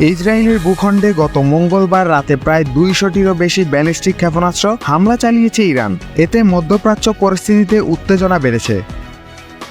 ইসরায়েলের ভূখণ্ডে গত মঙ্গলবার রাতে প্রায় দুইশোটিরও বেশি ব্যালিস্টিক ক্ষেপণাস্ত্র হামলা চালিয়েছে ইরান। এতে মধ্যপ্রাচ্য পরিস্থিতিতে উত্তেজনা বেড়েছে।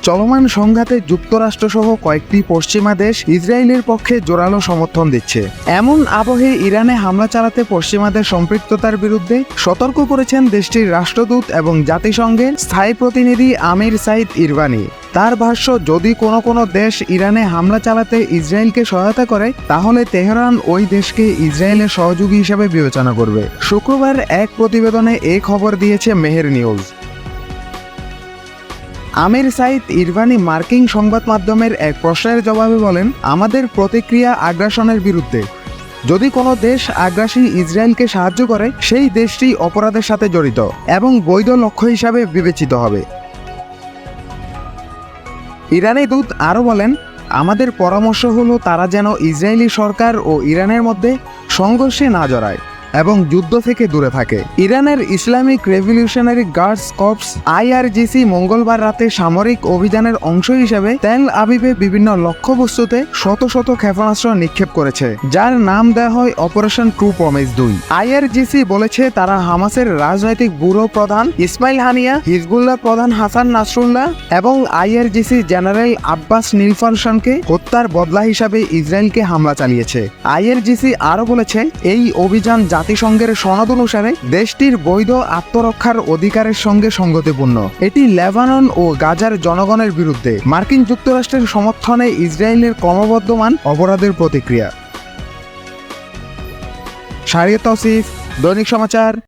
চলমান সংঘাতে যুক্তরাষ্ট্রসহ কয়েকটি পশ্চিমা দেশ ইসরায়েলের পক্ষে জোরালো সমর্থন দিচ্ছে। এমন আবহে ইরানে হামলা চালাতে পশ্চিমাদের সম্পৃক্ততার বিরুদ্ধে সতর্ক করেছেন দেশটির রাষ্ট্রদূত এবং জাতিসংঘের স্থায়ী প্রতিনিধি আমির সাইদ ইরবানি তার ভাষ্য, যদি কোনো কোনো দেশ ইরানে হামলা চালাতে ইসরায়েলকে সহায়তা করে, তাহলে তেহরান ওই দেশকে ইসরায়েলের সহযোগী হিসেবে বিবেচনা করবে। শুক্রবার এক প্রতিবেদনে এই খবর দিয়েছে Mehr news. Amir Saeid Iravani মার্কিন সংবাদ মাধ্যমের এক প্রশ্নের জবাবে বলেন, আমাদের প্রতিক্রিয়া আগ্রাসনের বিরুদ্ধে। যদি কোনো দেশ আগ্রাসী ইসরায়েলকে সাহায্য করে, সেই দেশটি অপরাধের সাথে জড়িত এবং বৈধ লক্ষ্য হিসাবে বিবেচিত হবে। ইরানি দূত আরও বলেন, আমাদের পরামর্শ হলো তারা যেন ইসরায়েলি সরকার ও ইরানের মধ্যে সংঘর্ষে না জড়ায়। এবং যুদ্ধ থেকে দূরে থাকে। ইরানের Islamic Revolutionary Guards Corps IRGC মঙ্গলবার রাতে সামরিক অভিযানের অংশ হিসেবে তেল আবিবে বিভিন্ন লক্ষ্যবস্তুতে শত শত ক্ষেপণাস্ত্র নিক্ষেপ করেছে, যার নাম দেওয়া হয় অপারেশন ট্রু প্রমিস দুই। আইআরজিসি বলেছে, তারা হামাসের রাজনৈতিক ব্যুরো প্রধান ইসমাইল হানিয়া, হিজবুল্লাহ প্রধান হাসান নাসরুল্লাহ এবং আইআরজিসি জেনারেল আব্বাস নীলফারসানকে হত্যার বদলা হিসাবে ইসরায়েলকে হামলা চালিয়েছে। আইআরজিসি আরও বলেছে, এই অভিযান জাতিসংঘের সনদ অনুসারে দেশটির বৈধ আত্মরক্ষার অধিকারের সঙ্গে সঙ্গতিপূর্ণ। এটি লেবানন ও গাজার জনগণের বিরুদ্ধে মার্কিন যুক্তরাষ্ট্রের সমর্থনে ইসরায়েলের ক্রমবর্ধমান অপরাধের প্রতিক্রিয়া। শারিয়া তসিফ, দৈনিক সমাচার।